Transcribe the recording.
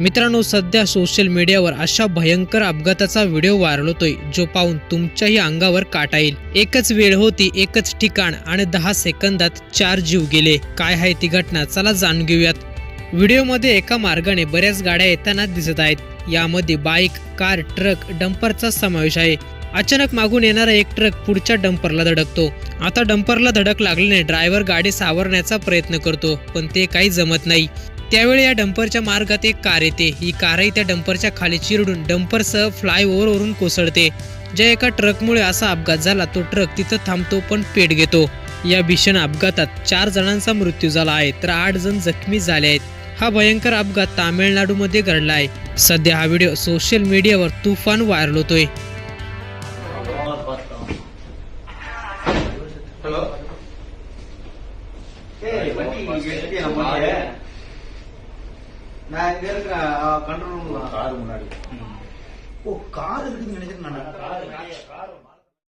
मित्रांनो सध्या सोशल मीडियावर अशा भयंकर अपघाताचा व्हिडिओ व्हायरल होतोय जो पाहून तुमच्याही अंगावर काटा येईल. एकच वेळ होती एकच ठिकाण आणि दहा सेकंदात चार जीव गेले. काय आहे ती घटना? चला जाणून घेऊयात. व्हिडिओमध्ये एका मार्गाने बऱ्याच गाड्या येताना दिसत आहेत. यामध्ये बाईक कार ट्रक डंपरचा समावेश आहे. अचानक मागून येणारा एक ट्रक पुढच्या डंपरला धडकतो. आता डंपरला धडक लागल्याने ड्रायव्हर गाडी सावरण्याचा प्रयत्न करतो पण ते काही जमत नाही. त्यावेळी या डंपरच्या मार्गात एक कार येते ही कारही त्या डंपरच्या खाली चिरडून डंपरसह फ्लायओव्हरवरून कोसळते ज्या एका ट्रकमुळे असा अपघात झाला तो ट्रक तिथं थांबतो पण पेट घेतो या भीषण अपघातात चार जणांचा मृत्यू झाला आहे तर आठ जण जखमी झाले आहेत हा भयंकर अपघात तामिळनाडूमध्ये घडला आहे सध्या हा व्हिडिओ सोशल मीडियावर तुफान व्हायरल होतोय நான் இங்க இருக்கிற கண்ட்ரோல் கார் முன்னாடி. ஓ கார் இருக்குன்னு நினைக்கிறேன்